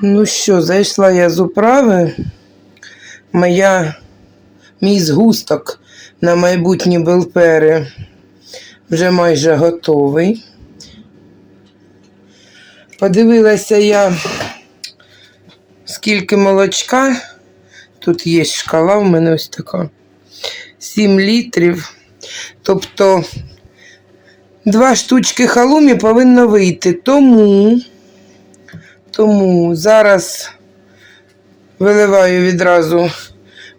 Ну що, зайшла я з управи. Моя, мій згусток на майбутні белпери вже майже готовий. Подивилася я, скільки молочка. Тут є шкала, в мене ось така. 7 літрів. Тобто два штучки халумі повинно вийти. Тому, тому зараз виливаю відразу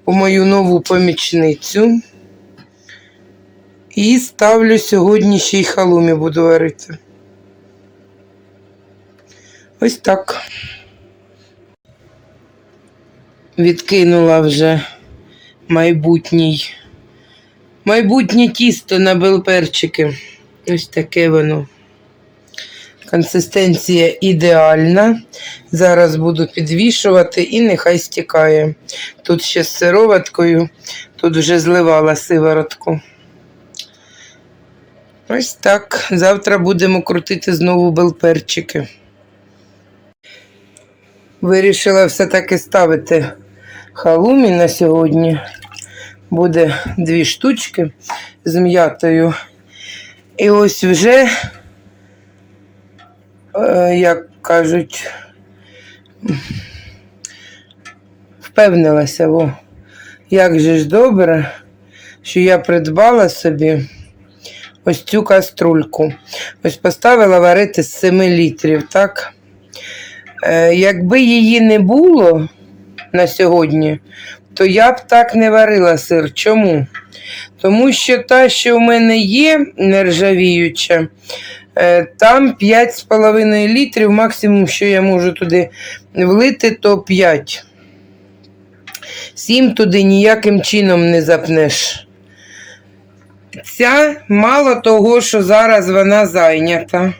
у мою нову помічницю. І ставлю сьогодні ще й халумі буду варити. Ось так. Відкинула вже майбутній. Майбутнє тісто на белперчики. Ось таке воно. Консистенція ідеальна. Зараз буду підвішувати і нехай стікає. Тут ще з сироваткою, тут вже зливала сиворотку. Ось так. Завтра будемо крутити знову белперчики. Вирішила все-таки ставити халумі на сьогодні. Буде дві штучки з м'ятою. І ось вже, як кажуть, впевнилася, во, як же ж добре, що я придбала собі ось цю каструльку. Ось поставила варити з 7 літрів, так? Е, якби її не було на сьогодні, то я б так не варила сир. Чому? Тому що та, що в мене є нержавіюча, е, там 5,5 літрів, максимум, що я можу туди влити, то 5. 7 туди ніяким чином не запнеш. Ця мало того, що зараз вона зайнята.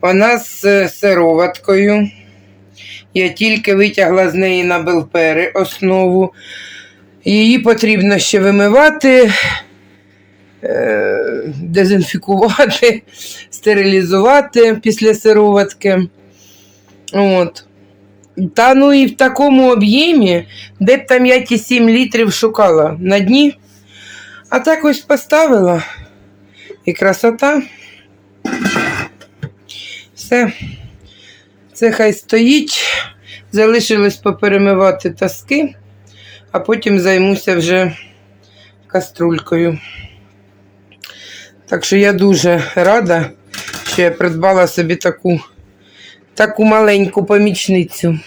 Вона з е, сироваткою. Я тільки витягла з неї на белпери основу. Її потрібно ще вимивати, е, дезінфікувати, стерилізувати після сироватки. От. Та ну і в такому об'ємі, де б там я ті 7 літрів шукала на дні. А так ось поставила. І красота. Все. Це хай стоїть. Залишилось поперемивати таски, а потім займуся вже каструлькою. Так що я дуже рада, що я придбала собі таку, таку маленьку помічницю.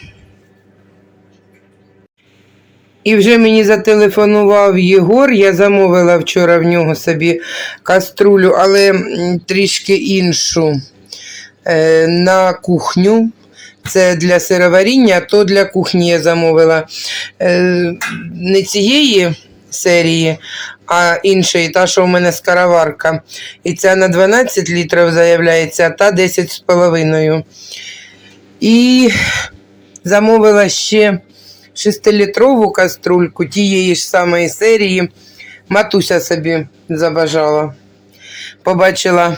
І вже мені зателефонував Єгор. Я замовила вчора в нього собі каструлю, але трішки іншу е, на кухню. Це для сироваріння, то для кухні я замовила е, не цієї серії, а іншої, та, що в мене скароварка. І ця на 12 літрів заявляється, та 10,5. І замовила ще 6-літрову каструльку тієї ж самої серії. Матуся собі забажала. Побачила,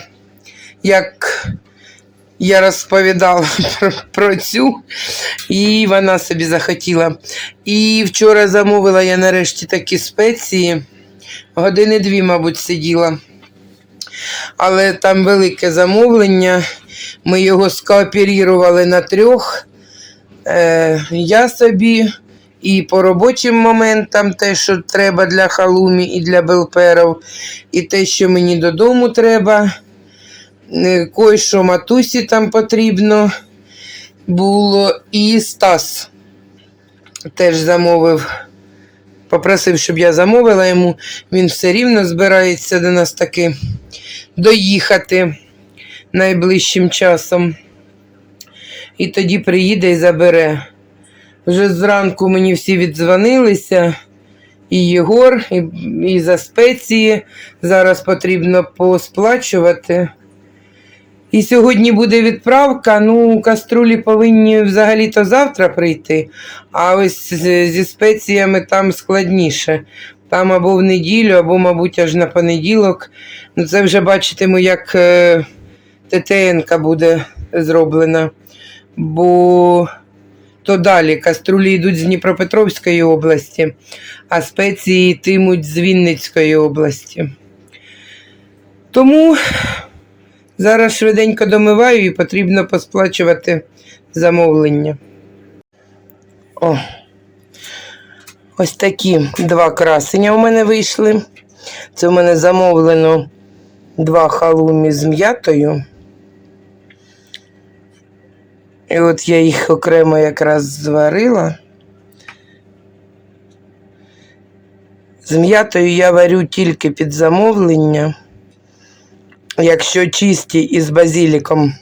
як я розповідала про, про цю, і вона собі захотіла. І вчора замовила я нарешті такі спеції. Години дві, мабуть, сиділа. Але там велике замовлення. Ми його скооперували на трьох. Е, я собі і по робочим моментам те, що треба для халумі і для белперів, і те, що мені додому треба. Е, Кой-що матусі там потрібно було. І Стас теж замовив. Попросив, щоб я замовила йому. Він все рівно збирається до нас таки доїхати найближчим часом. І тоді приїде і забере. Вже зранку мені всі віддзвонилися. І Єгор, і, і за спеції. Зараз потрібно посплачувати. І сьогодні буде відправка. Ну, каструлі повинні взагалі-то завтра прийти, а ось зі спеціями там складніше. Там або в неділю, або, мабуть, аж на понеділок. Ну, це вже бачитиму, як е, ТТНка буде зроблена. Бо то далі каструлі йдуть з Дніпропетровської області, а спеції йтимуть з Вінницької області. Тому зараз швиденько домиваю і потрібно посплачувати замовлення. О, ось такі два красення у мене вийшли. Це у мене замовлено два халумі з м'ятою. І от я їх окремо якраз зварила. З м'ятою я варю тільки під замовлення. Якщо чисті із базіліком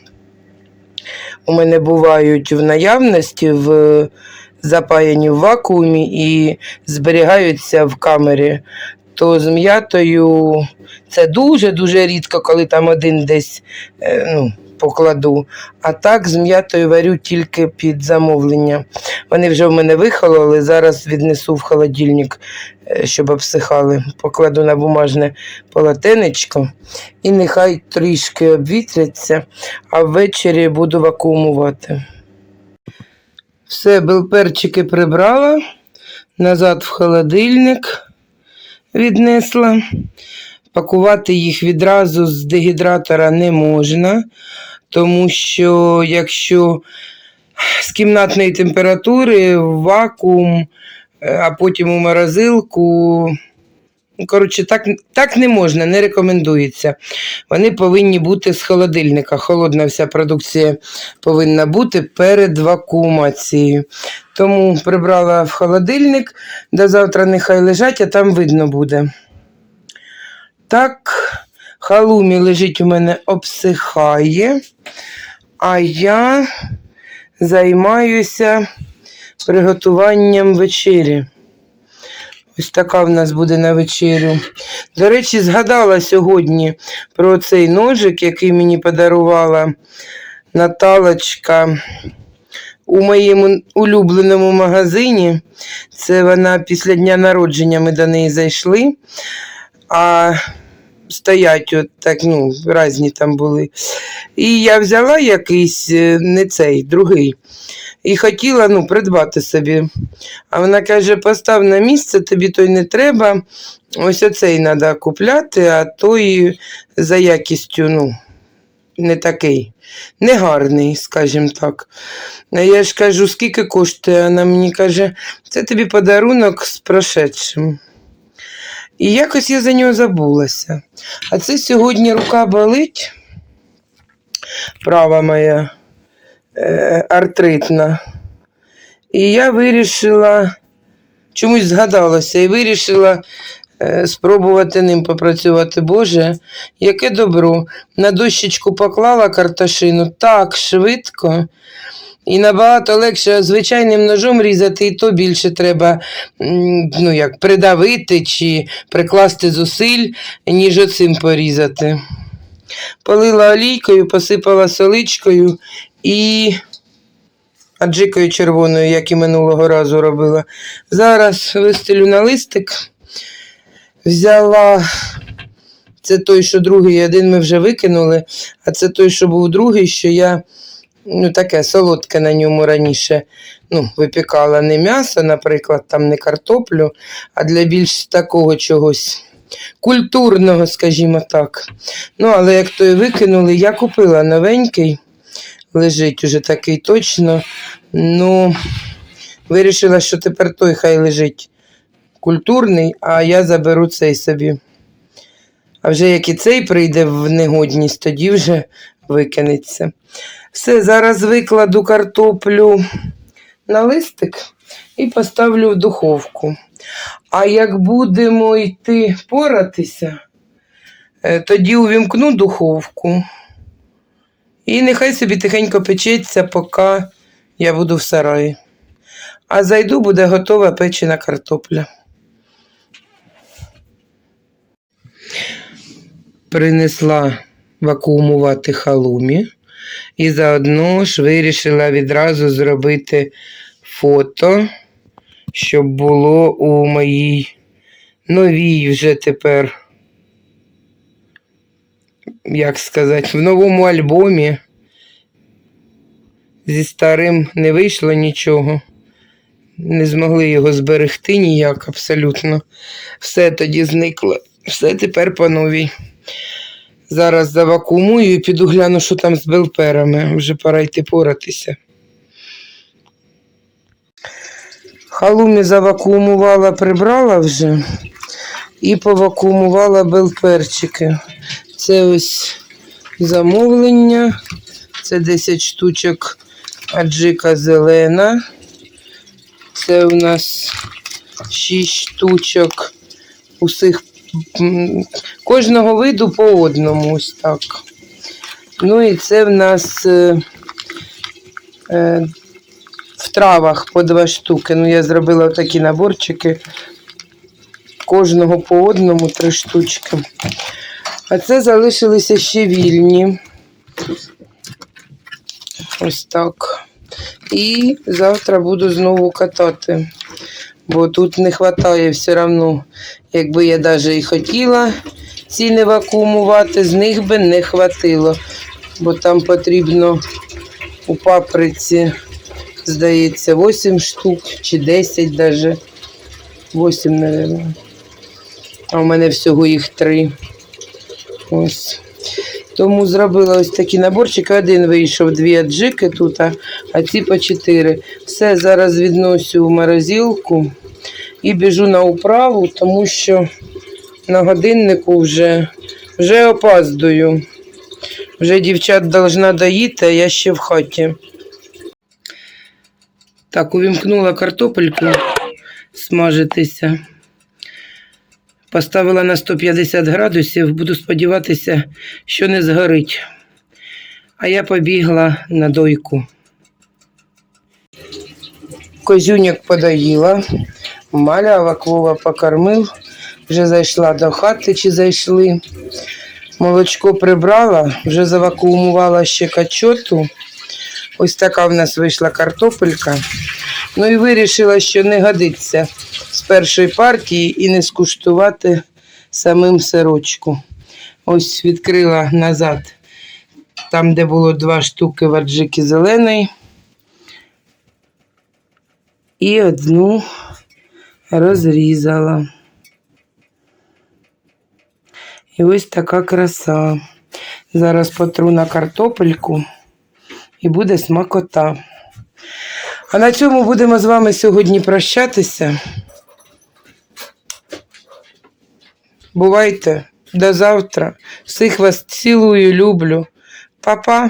у мене бувають в наявності, в запаяні в вакуумі і зберігаються в камері, то з м'ятою це дуже-дуже рідко, коли там один десь е, ну, покладу. А так з м'ятою варю тільки під замовлення. Вони вже в мене вихололи, зараз віднесу в холодильник, е, щоб обсихали. Покладу на бумажне полотенечко і нехай трішки обвітряться, а ввечері буду вакуумувати. Все, белперчики прибрала, назад в холодильник віднесла. Пакувати їх відразу з дегідратора не можна, тому що якщо з кімнатної температури в вакуум, е, а потім у морозилку. ну, Коротше, так, так не можна, не рекомендується. Вони повинні бути з холодильника. Холодна вся продукція повинна бути перед вакуумацією. Тому прибрала в холодильник, до завтра нехай лежать, а там видно буде. Так, халумі лежить у мене обсихає, а я займаюся приготуванням вечері. Ось така в нас буде на вечерю. До речі, згадала сьогодні про цей ножик, який мені подарувала Наталочка у моєму улюбленому магазині. Це вона після дня народження ми до неї зайшли. А стоять от так, ну, різні там були. І я взяла якийсь, е, не цей, другий. І хотіла ну, придбати собі. А вона каже: постав на місце, тобі той не треба. Ось оцей треба купляти, а той за якістю, ну, не такий. Негарний, скажімо так. А я ж кажу, скільки коштує? Вона мені каже, це тобі подарунок з прошедшим. І якось я за нього забулася. А це сьогодні рука болить, права моя е, артритна. І я вирішила, чомусь згадалася, і вирішила е, спробувати ним попрацювати. Боже, яке добро. На дощечку поклала карташину так швидко. І набагато легше звичайним ножом різати, і то більше треба ну, як, придавити чи прикласти зусиль, ніж оцим порізати. Полила олійкою, посипала соличкою і аджикою червоною, як і минулого разу робила. Зараз вистелю на листик. Взяла це той, що другий, один ми вже викинули, а це той, що був другий, що я ну, таке солодке на ньому раніше ну, випікала не м'ясо, наприклад, там не картоплю, а для більш такого чогось культурного, скажімо так. Ну, але як той викинули, я купила новенький, лежить уже такий точно. Ну, вирішила, що тепер той хай лежить культурний, а я заберу цей собі. А вже як і цей прийде в негодність, тоді вже викинеться. Все, зараз викладу картоплю на листик і поставлю в духовку. А як будемо йти поратися, е, тоді увімкну духовку. І нехай собі тихенько печеться, поки я буду в сараї. А зайду, буде готова печена картопля. Принесла вакуумувати халумі. І заодно ж вирішила відразу зробити фото, щоб було у моїй новій вже тепер, як сказати, в новому альбомі зі старим не вийшло нічого. Не змогли його зберегти ніяк абсолютно. Все тоді зникло. Все тепер по новій. Зараз завакуумую і піду гляну, що там з белперами. Вже пора йти поратися. Халумі завакуумувала, прибрала вже і повакуумувала белперчики. Це ось замовлення. Це 10 штучок аджика зелена. Це у нас 6 штучок усіх кожного виду по одному ось так. Ну і це в нас е, е, в травах по два штуки. Ну, я зробила такі наборчики. Кожного по одному три штучки. А це залишилися ще вільні. Ось так. І завтра буду знову катати. Бо тут не вистачає все одно, якби я навіть і хотіла ці не вакуумувати, з них би не хватило. Бо там потрібно у паприці, здається, 8 штук чи 10 навіть. 8, мабуть. А у мене всього їх 3. Ось. Тому зробила ось такі наборчики. Один вийшов, дві аджики тут, а ці по чотири. Все зараз відносю в морозилку і біжу на управу, тому що на годиннику вже, вже опаздую. Вже дівчат должна доїти, а я ще в хаті. Так, увімкнула картопельку смажитися. Поставила на 150 градусів, буду сподіватися, що не згорить. А я побігла на дойку. Козюняк подоїла, малява Вова покормив, вже зайшла до хати чи зайшли. Молочко прибрала, вже завакуумувала ще качоту. Ось така в нас вийшла картопелька. Ну і вирішила, що не годиться першої партії і не скуштувати самим сирочку. Ось відкрила назад, там, де було два штуки варджики зеленої. І одну розрізала. І ось така краса. Зараз потру на картопельку і буде смакота. А на цьому будемо з вами сьогодні прощатися. Бувайте до завтра. Всіх вас цілую, люблю. Па-па.